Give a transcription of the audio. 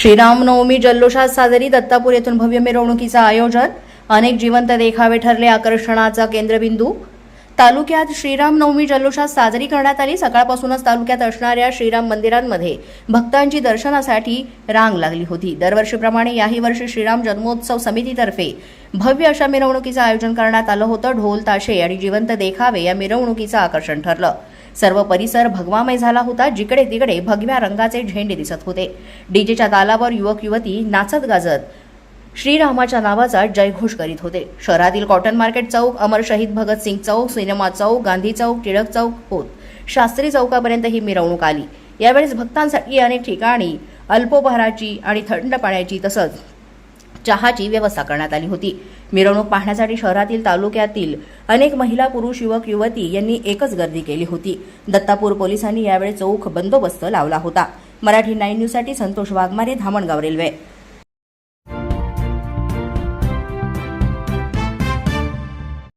श्रीरामनवमी जल्लोषात साजरी दत्तापूर येथून भव्य मिरवणुकीचं आयोजन अनेक जिवंत देखावे ठरले आकर्षणाचा केंद्रबिंदू. तालुक्यात श्रीरामनवमी जल्लोषात साजरी करण्यात आली. सकाळपासूनच तालुक्यात असणाऱ्या श्रीराम मंदिरांमध्ये भक्तांची दर्शनासाठी रांग लागली होती. दरवर्षीप्रमाणे याही वर्षी श्रीराम जन्मोत्सव समितीतर्फे भव्य अशा मिरवणुकीचं आयोजन करण्यात आलं होतं. ढोल ताशे आणि जिवंत देखावे या मिरवणुकीचं आकर्षण ठरलं. सर्व परिसर भगवामय झाला होता जिकडे तिकडे भगव्या रंगाचे झेंडे दिसत होते. डीजेच्या तालावर युवक युवती नाचत गाजत श्रीरामाच्या नावाचा जयघोष करीत होते. शहरातील कॉटन मार्केट चौक अमर शहीद भगतसिंग चौक सिनेमा चौक गांधी चौक टिळक चौक होत. शास्त्री चौकापर्यंत ही मिरवणूक आली. यावेळेस भक्तांसाठी अनेक ठिकाणी अल्पोपहाराची आणि थंड पाण्याची तसंच चहाची व्यवस्था करण्यात आली होती. मिरवणूक पाहण्यासाठी शहरातील तालुक्यातील अनेक महिला पुरुष युवक युवती यांनी एकच गर्दी केली होती. दत्तापूर पोलिसांनी यावेळी चौक बंदोबस्त लावला होता. मराठी नाईन न्यूजसाठी संतोष वाघमारे धामणगाव रेल्वे.